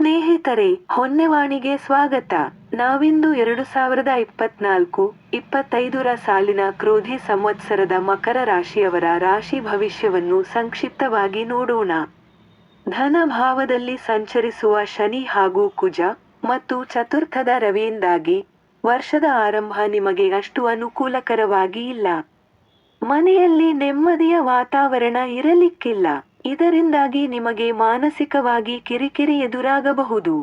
ಸ್ನೇಹಿತರೆ, ಹೊನ್ನೆವಾಣಿಗೆ ಸ್ವಾಗತ. ನಾವಿಂದು ಎರಡು ಸಾವಿರದ ಇಪ್ಪತ್ನಾಲ್ಕು, ಇಪ್ಪತ್ತೈದರ ಸಾಲಿನ ಕ್ರೋಧಿ ಸಂವತ್ಸರದ ಮಕರ ರಾಶಿಯವರ ರಾಶಿ ಭವಿಷ್ಯವನ್ನು ಸಂಕ್ಷಿಪ್ತವಾಗಿ ನೋಡೋಣ. ಧನ ಭಾವದಲ್ಲಿ ಸಂಚರಿಸುವ ಶನಿ ಹಾಗೂ ಕುಜ ಮತ್ತು ಚತುರ್ಥದ ರವಿಯಿಂದಾಗಿ ವರ್ಷದ ಆರಂಭ ನಿಮಗೆ ಅಷ್ಟು ಅನುಕೂಲಕರವಾಗಿ ಇಲ್ಲ. ಮನೆಯಲ್ಲಿ ನೆಮ್ಮದಿಯ ವಾತಾವರಣ ಇರಲಿಕ್ಕಿಲ್ಲ. ಇದರಿಂದಾಗಿ ನಿಮಗೆ ಮಾನಸಿಕವಾಗಿ ಕಿರಿಕಿರಿ ಎದುರಾಗಬಹುದು.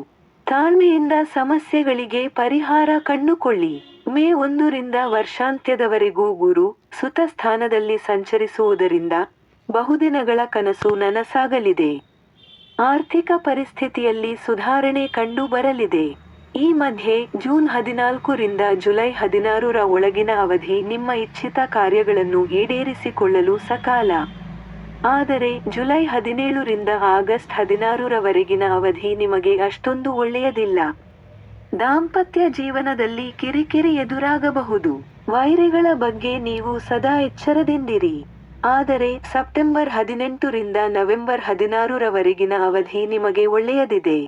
ತಾಳ್ಮೆಯಿಂದ ಸಮಸ್ಯೆಗಳಿಗೆ ಪರಿಹಾರ ಕಂಡುಕೊಳ್ಳಿ. ಮೇ ಒಂದರಿಂದ ವರ್ಷಾಂತ್ಯದವರೆಗೂ ಗುರು ಸುತ ಸ್ಥಾನದಲ್ಲಿ ಸಂಚರಿಸುವುದರಿಂದ ಬಹುದಿನಗಳ ಕನಸು ನನಸಾಗಲಿದೆ. ಆರ್ಥಿಕ ಪರಿಸ್ಥಿತಿಯಲ್ಲಿ ಸುಧಾರಣೆ ಕಂಡು ಬರಲಿದೆ ಈ ಮಧ್ಯೆ ಜೂನ್ ಹದಿನಾಲ್ಕರಿಂದ ಜುಲೈ ಹದಿನಾರರ ಒಳಗಿನ ಅವಧಿ ನಿಮ್ಮ ಇಚ್ಛಿತ ಕಾರ್ಯಗಳನ್ನು ಈಡೇರಿಸಿಕೊಳ್ಳಲು ಸಕಾಲ ಆದರೆ ಜುಲೈ ಹದಿನೇಳರಿಂದ ಆಗಸ್ಟ್ ಹದಿನಾರರವರೆಗಿನ ಅವಧಿ ನಿಮಗೆ ಅಷ್ಟೊಂದು ಒಳ್ಳೆಯದಿಲ್ಲ. ದಾಂಪತ್ಯ ಜೀವನದಲ್ಲಿ ಕಿರಿಕಿರಿ ಎದುರಾಗಬಹುದು. ವೈರಿಗಳ ಬಗ್ಗೆ ನೀವು ಸದಾ ಎಚ್ಚರದಿಂದಿರಿ. ಆದರೆ ಸೆಪ್ಟೆಂಬರ್ ಹದಿನೆಂಟರಿಂದ ನವೆಂಬರ್ ಹದಿನಾರರವರೆಗಿನ ಅವಧಿ ನಿಮಗೆ ಒಳ್ಳೆಯದಿದೆ.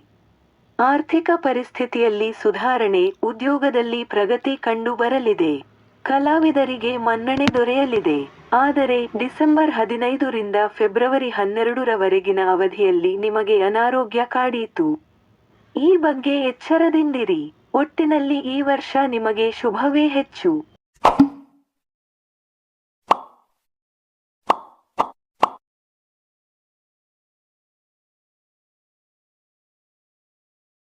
ಆರ್ಥಿಕ ಪರಿಸ್ಥಿತಿಯಲ್ಲಿ ಸುಧಾರಣೆ, ಉದ್ಯೋಗದಲ್ಲಿ ಪ್ರಗತಿ ಕಂಡು ಬರಲಿದೆ ಕಲಾವಿದರಿಗೆ ಮನ್ನಣೆ ದೊರೆಯಲಿದೆ. ಆದರೆ ಡಿಸೆಂಬರ್ ಹದಿನೈದರಿಂದ ಫೆಬ್ರವರಿ ಹನ್ನೆರಡರವರೆಗಿನ ಅವಧಿಯಲ್ಲಿ ನಿಮಗೆ ಅನಾರೋಗ್ಯ ಕಾಡೀತು. ಈ ಬಗ್ಗೆ ಎಚ್ಚರದಿಂದಿರಿ. ಒಟ್ಟಿನಲ್ಲಿ ಈ ವರ್ಷ ನಿಮಗೆ ಶುಭವೇ ಹೆಚ್ಚು.